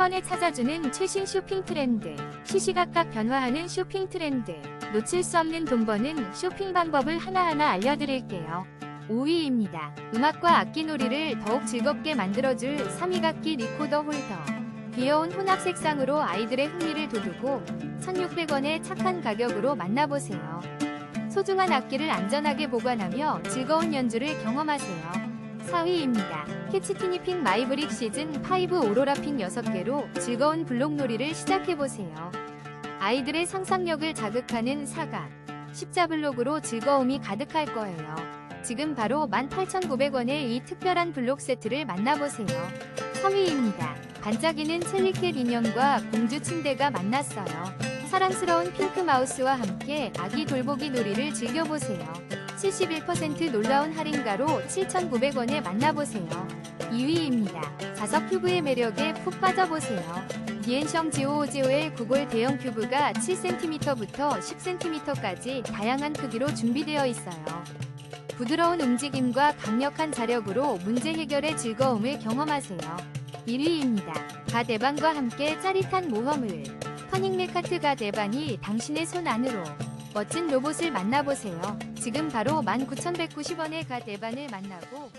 번에 찾아주는 최신 쇼핑 트렌드, 시시각각 변화하는 쇼핑 트렌드, 놓칠 수 없는 돈 버는 쇼핑 방법을 하나하나 알려드릴게요. 5위입니다. 음악과 악기 놀이를 더욱 즐겁게 만들어줄 3위 악기 리코더 홀더. 귀여운 혼합 색상으로 아이들의 흥미를 돋우고 1,600원의 착한 가격으로 만나보세요. 소중한 악기를 안전하게 보관하며 즐거운 연주를 경험하세요. 4위입니다. 캐치티니핑 마이브릭 시즌 5 오로라 핑 6개로 즐거운 블록놀이를 시작해보세요. 아이들의 상상력을 자극하는 사각, 십자블록으로 즐거움이 가득할 거예요. 지금 바로 18,900원의 이 특별한 블록 세트를 만나보세요. 3위입니다. 반짝이는 첼리캣 인형과 공주 침대가 만났어요. 사랑스러운 핑크 마우스와 함께 아기 돌보기 놀이를 즐겨보세요. 71% 놀라운 할인가로 7,900원에 만나보세요. 2위입니다. 자석 큐브의 매력에 푹 빠져보세요. 디엔성 지오오지오의 구골 대형 큐브가 7cm부터 10cm까지 다양한 크기로 준비되어 있어요. 부드러운 움직임과 강력한 자력으로 문제 해결의 즐거움을 경험하세요. 1위입니다. 가 대반과 함께 짜릿한 모험을. 퍼닝메카트 가 대반이 당신의 손 안으로. 멋진 로봇을 만나보세요. 지금 바로 19,190원의 가 대반을 만나고.